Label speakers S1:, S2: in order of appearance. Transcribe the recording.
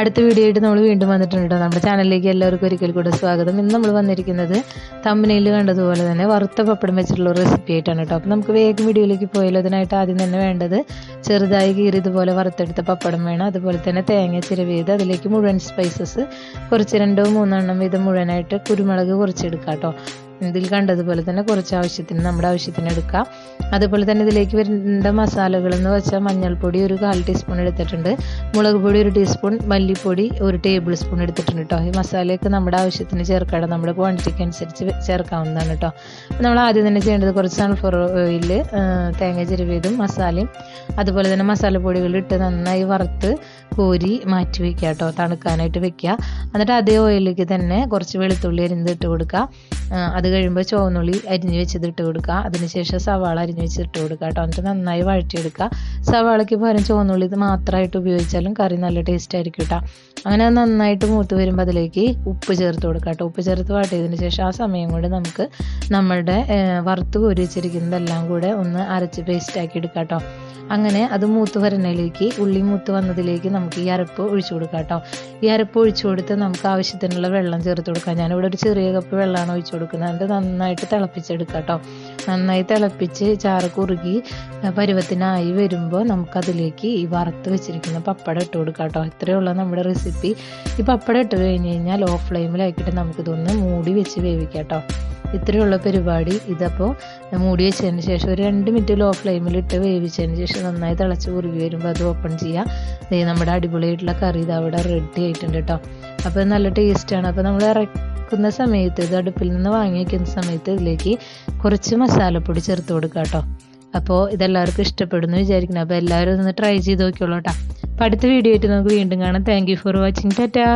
S1: അടുത്ത വീഡിയോ ആയിട്ട് നമ്മൾ വീണ്ടും വന്നിട്ടുണ്ട് നമ്മുടെ ചാനലിലേക്ക് എല്ലാവർക്കും ഒരിക്കൽ കൂടെ സ്വാഗതം. ഇന്ന് നമ്മൾ വന്നിരിക്കുന്നത് തമ്മനയിൽ കണ്ടതുപോലെ തന്നെ വറുത്ത പപ്പടം വെച്ചിട്ടുള്ള റെസിപ്പി ആയിട്ടാണ് കേട്ടോ അപ്പോൾ നമുക്ക് വേഗം വീഡിയോയിലേക്ക് പോയാലോ. അതിനായിട്ട് ആദ്യം തന്നെ വേണ്ടത് ചെറുതായി കീറി ഇതുപോലെ വറുത്തെടുത്ത പപ്പടം വേണം. അതുപോലെ തന്നെ തേങ്ങ ചിരവിയത് അതിലേക്ക് മുഴുവൻ സ്പൈസസ് കുറച്ച് രണ്ടോ മൂന്നെണ്ണം വീതം മുഴുവനായിട്ട് കുരുമുളക് കുറച്ചെടുക്കാം കേട്ടോ ഇതിൽ കണ്ടതുപോലെ തന്നെ കുറച്ച് ആവശ്യത്തിന് നമ്മുടെ ആവശ്യത്തിന് എടുക്കാം. അതുപോലെ തന്നെ ഇതിലേക്ക് വരേണ്ട മസാലകൾ എന്ന് വെച്ചാൽ മഞ്ഞൾപ്പൊടി ഒരു കാൽ ടീസ്പൂൺ എടുത്തിട്ടുണ്ട്. മുളക് പൊടി ഒരു ടീസ്പൂൺ മല്ലിപ്പൊടി ഒരു ടേബിൾ സ്പൂൺ എടുത്തിട്ടുണ്ട് കേട്ടോ ഈ മസാലയൊക്കെ നമ്മുടെ ആവശ്യത്തിന് ചേർക്കണം നമ്മുടെ ക്വാണ്ടിറ്റിക്ക് അനുസരിച്ച് ചേർക്കാവുന്നതാണ് കേട്ടോ നമ്മൾ ആദ്യം തന്നെ ചെയ്യേണ്ടത് കുറച്ച് സൺഫ്ലവർ ഓയിൽ തേങ്ങ ചിരവിയതും മസാലയും അതുപോലെ തന്നെ മസാലപ്പൊടികൾ ഇട്ട് നന്നായി വറുത്ത് കോരി മാറ്റി വെക്കുക കേട്ടോ തണുക്കാനായിട്ട് വെക്കുക. എന്നിട്ട് അതേ ഓയിലിലേക്ക് തന്നെ കുറച്ച് വെളുത്തുള്ളി ഇട്ട് കൊടുക്കുക. അത് കഴിയുമ്പോൾ ചുവന്നുള്ളി അരിഞ്ഞ് വെച്ചത് ഇട്ട് കൊടുക്കുക. അതിനുശേഷം സവാള അരിഞ്ഞ് വെച്ച് ഇട്ട് കൊടുക്കുക കേട്ടോ. എന്നിട്ട് നന്നായി വഴറ്റിയെടുക്കുക. സവാളയ്ക്ക് പകരം ചുവന്നുള്ളി ഇത് മാത്രമായിട്ട് ഉപയോഗിച്ചാലും കറി നല്ല ടേസ്റ്റ് ആയിരിക്കും കേട്ടോ. അങ്ങനെ നന്നായിട്ട് മൂത്ത് വരുമ്പോൾ അതിലേക്ക് ഉപ്പ് ചേർത്ത് കൊടുക്കുക കേട്ടോ. ഉപ്പ് ചേർത്ത് വാട്ടിയതിന് ശേഷം ആ സമയം കൊണ്ട് നമുക്ക് നമ്മളുടെ വറുത്ത് കോരി വെച്ചിരിക്കുന്നതെല്ലാം കൂടെ ഒന്ന് അരച്ച് പേസ്റ്റ് ആക്കി എടുക്കാം കേട്ടോ. അങ്ങനെ അത് മൂത്ത് വരുന്നതിലേക്ക് ഉള്ളി മൂത്ത് വന്നതിലേക്ക് നമുക്ക് ഈ അരപ്പ് ഒഴിച്ചു കൊടുക്കാം കേട്ടോ. ഈ അരപ്പ് ഒഴിച്ചു കൊടുത്ത് നമുക്ക് ആവശ്യത്തിനുള്ള വെള്ളം ചേർത്ത് കൊടുക്കാം. ഞാനിവിടെ ഒരു ചെറിയ കപ്പ് വെള്ളമാണ് ഒഴിച്ചു കൊടുക്കുന്നത്. അത് നന്നായിട്ട് തിളപ്പിച്ചെടുക്കാം കേട്ടോ. നന്നായി തിളപ്പിച്ച് ചാറ് കുറുകി പരുവത്തിനായി വരുമ്പോൾ നമുക്കതിലേക്ക് ഈ വറുത്ത് വെച്ചിരിക്കുന്ന പപ്പടം ഇട്ട് കൊടുക്കാം കേട്ടോ. ഇത്രയുള്ള നമ്മുടെ റെസിപ്പി ഈ പപ്പടം ഇട്ട് കഴിഞ്ഞ് കഴിഞ്ഞാൽ ലോ ഫ്ലെയിമിലാക്കിയിട്ട് നമുക്കിതൊന്ന് മൂടി വെച്ച് വേവിക്കാം കേട്ടോ. ഇത്രയുള്ള പരിപാടി. ഇതപ്പോൾ മൂടി വെച്ചതിന് ശേഷം ഒരു രണ്ട് മിനിറ്റ് ലോ ഫ്ലെയിമിൽ ഇട്ട് വേവിച്ചതിന് ശേഷം നന്നായി തിളച്ച് കുറുകി വരുമ്പോൾ അത് ഓപ്പൺ ചെയ്യുക നമ്മുടെ അടിപൊളിയായിട്ടുള്ള കറി ഇത് അവിടെ റെഡി ആയിട്ടുണ്ട് കേട്ടോ അപ്പോൾ നല്ല ടേസ്റ്റാണ് അപ്പോൾ നമ്മൾ ഇറക്കുന്ന സമയത്ത് ഇത് അടുപ്പിൽ നിന്ന് വാങ്ങി വയ്ക്കുന്ന സമയത്ത് ഇതിലേക്ക് കുറച്ച് മസാലപ്പൊടി ചേർത്ത് കൊടുക്കുക കേട്ടോ അപ്പോൾ ഇതെല്ലാവർക്കും ഇഷ്ടപ്പെടുന്നു വിചാരിക്കുന്നു. അപ്പോൾ എല്ലാവരും ഒന്ന് ട്രൈ ചെയ്ത് നോക്കിയോളൂ കേട്ടോ അപ്പോൾ അടുത്ത വീഡിയോ ആയിട്ട് നമുക്ക് വീണ്ടും കാണാം. Thank you for watching tata